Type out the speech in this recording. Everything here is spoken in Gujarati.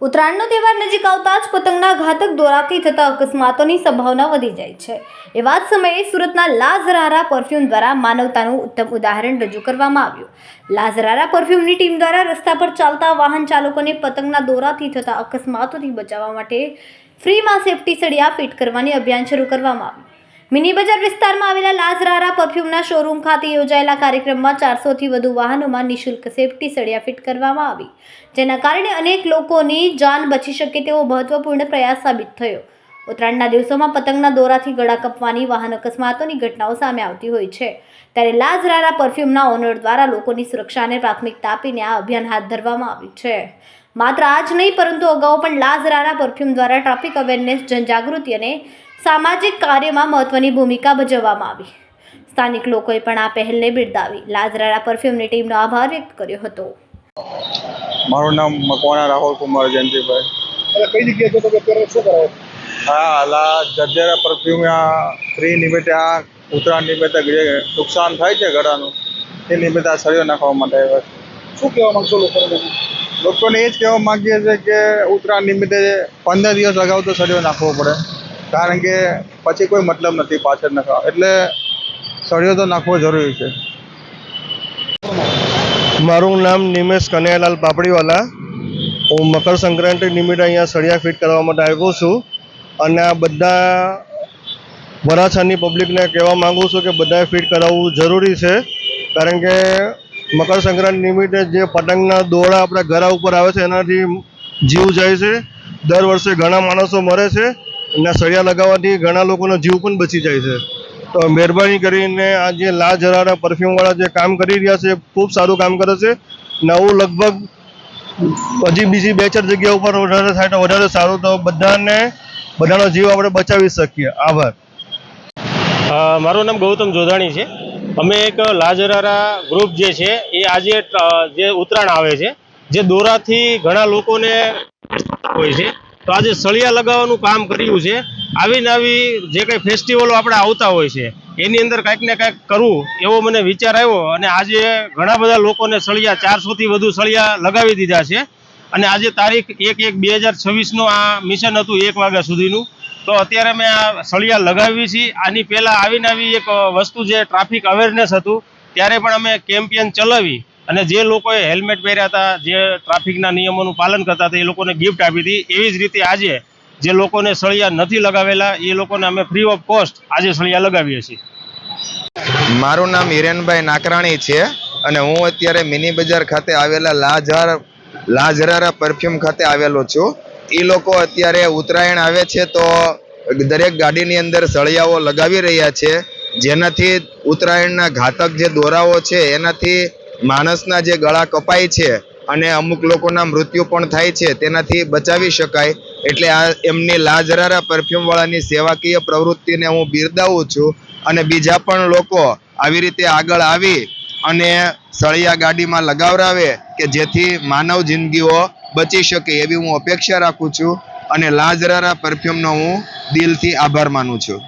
ઉત્તરાયણનો તહેવાર નજીક આવતા જ પતંગના ઘાતક દોરાથી થતા અકસ્માતોની સંભાવના વધી જાય છે. એવા જ સમયે સુરતના લાઝરારા પરફ્યુમ દ્વારા માનવતાનું ઉત્તમ ઉદાહરણ રજૂ કરવામાં આવ્યું. લાઝરારા પરફ્યુમની ટીમ દ્વારા રસ્તા પર ચાલતા વાહન ચાલકોને પતંગના દોરાથી થતા અકસ્માતોથી બચાવવા માટે ફ્રીમાં સેફટી સળિયા ફિટ કરવાની અભિયાન શરૂ કરવામાં આવ્યું. મિની બજાર વિસ્તારમાં આવેલા લાઝરારા પરફ્યુમના શોરૂમ ખાતે યોજાયેલા કાર્યક્રમમાં ચારસોથી વધુ વાહનોમાં નિઃશુલ્ક સેફટી સળિયા ફિટ કરવામાં આવી, જેના કારણે અનેક લોકોની જાન બચી શકે તેવો મહત્વપૂર્ણ પ્રયાસ સાબિત થયો. ઉત્તરાયણના દિવસોમાં પતંગના દોરાથી ગળા કપવાની વાહન અકસ્માતોની ઘટનાઓ સામે આવતી હોય છે. ત્યારે લાજરારા પરફ્યુમના ઓનર દ્વારા લોકોની સુરક્ષાને પ્રાથમિકતા આપીને આ અભિયાન હાથ ધરવામાં આવ્યું છે. માત્ર આ જ નહીં પરંતુ અગાઉ પણ લાજરારા પરફ્યુમ દ્વારા ટ્રાફિક અવેરનેસ જનજાગૃતિ અને સામાજિક કાર્યમાં મહત્વની ભૂમિકા ભજવવામાં આવી. સ્થાનિક લોકોએ પણ આ પહેલને બિરદાવી. લાજરારા પરફ્યુમની ટીમનો આભાર વ્યક્ત કર્યો હતો. મારું નામ મકવાણા રાહુલ કુમાર જયંતિભાઈ. કઈ જગ્યાએ છો તમે? અત્યારે શું કરો? હા હાલા જરજરા પરફ્યુમ આ ફ્રી નિમિત્તે આ ઉત્તરાયણ નિમિત્તે જે નુકસાન થાય છે ગળાનું એ નિમિત્તે આ સળિયો નાખવા માટે આવ્યા છે. શું કહેવા માગશો લોકોને? લોકોને એ જ કહેવા માગીએ છીએ કે ઉત્તરાયણ નિમિત્તે પંદર દિવસ અગાઉ તો સળીઓ નાખવો પડે. કારણ કે પછી કોઈ મતલબ નથી પાછળ નાખવા. એટલે સળિયો તો નાખવો જરૂરી છે. મારું નામ નિમેશ કનૈયાલાલ પાપડીવાલા. હું મકર સંક્રાંતિ નિમિત્તે અહીંયા સળિયા ફિટ કરવા માટે આવ્યો છું. અને આ બધા વરાછાની પબ્લિકને કહેવા માગું છું કે બધાએ ફિટ કરાવવું જરૂરી છે. કારણ કે મકર સંક્રાંતિ નિમિત્તે જે પતંગના દોડા આપણા ઘરા ઉપર આવે છે, એનાથી જીવ જાય છે. દર વર્ષે ઘણા માણસો મરે છે અને સળિયા લગાવવાથી ઘણા લોકોનો જીવ પણ બચી જાય છે. તો મહેરબાની કરીને આ જે લા જરારા પરફ્યુમવાળા જે કામ કરી રહ્યા છે, ખૂબ સારું કામ કરે છે. નવું લગભગ હજી બીજી બે ચાર જગ્યા ઉપર વધારે થાય તો વધારે સારું. તો બધાને બધાનો જીવ આપણે બચાવી શકીએ. આભાર. મારું નામ ગૌતમ જોધાણી છે. અમે એક લાજરારા ગ્રુપ જે છે, એ આજે જે ઉત્તરાયણ આવે છે, જે દોરાથી ઘણા લોકોને હોય છે. તો આજે સળિયા લગાવવાનું કામ કર્યું છે. આવી ને આવી જે કંઈ ફેસ્ટિવલો આપણે આવતા હોય છે, એની અંદર કંઈક ને કાંઈક કરવું, એવો મને વિચાર આવ્યો અને આજે ઘણા બધા લોકોને સળિયા ચારસોથી વધુ સળિયા લગાવી દીધા છે. અને આજે તારીખ એક એક બે હજાર છવ્વીસનું આ મિશન હતું એક વાગ્યા સુધીનું. તો અત્યારે મેં આ સળિયા લગાવી છે આની પહેલાં આવીને આવી એક વસ્તુ જે ટ્રાફિક અવેરનેસ હતું, ત્યારે પણ અમે કેમ્પિયન ચલાવી અને જે લોકોએ હેલ્મેટ પહેર્યા હતા, જે ટ્રાફિકના નિયમોનું પાલન કરતા હતા, એ લોકોને ગિફ્ટ આપી હતી. એવી જ રીતે આજે જે લોકોને સળિયા નથી લગાવેલા, એ લોકોને અમે ફ્રી ઓફ કોસ્ટ આજે સળિયા લગાવીએ છીએ. મારું નામ હિરેનભાઈ નાકરાણી છે અને હું અત્યારે મિની બજાર ખાતે આવેલા લાજહાર લાજરારા પરફ્યુમ ખાતે આવેલો છું. એ લોકો અત્યારે ઉત્તરાયણ આવે છે તો દરેક ગાડીની અંદર સળિયાઓ લગાવી રહ્યા છે. જેનાથી ઉત્તરાયણના ઘાતક જે દોરાઓ છે, એનાથી માણસના જે ગળા કપાય છે અને અમુક લોકોના મૃત્યુ પણ થાય છે, તેનાથી બચાવી શકાય. એટલે આ એમની લાજરારા પરફ્યુમવાળાની સેવાકીય પ્રવૃત્તિને હું બિરદાવું છું અને બીજા પણ લોકો આવી રીતે આગળ આવી અને સળિયા ગાડીમાં લગાવરાવે કે જેથી માનવ જિંદગીઓ બચી શકે એવી હું અપેક્ષા રાખું છું અને લાજરારા પરફ્યુમનો હું દિલથી આભાર માનું છું.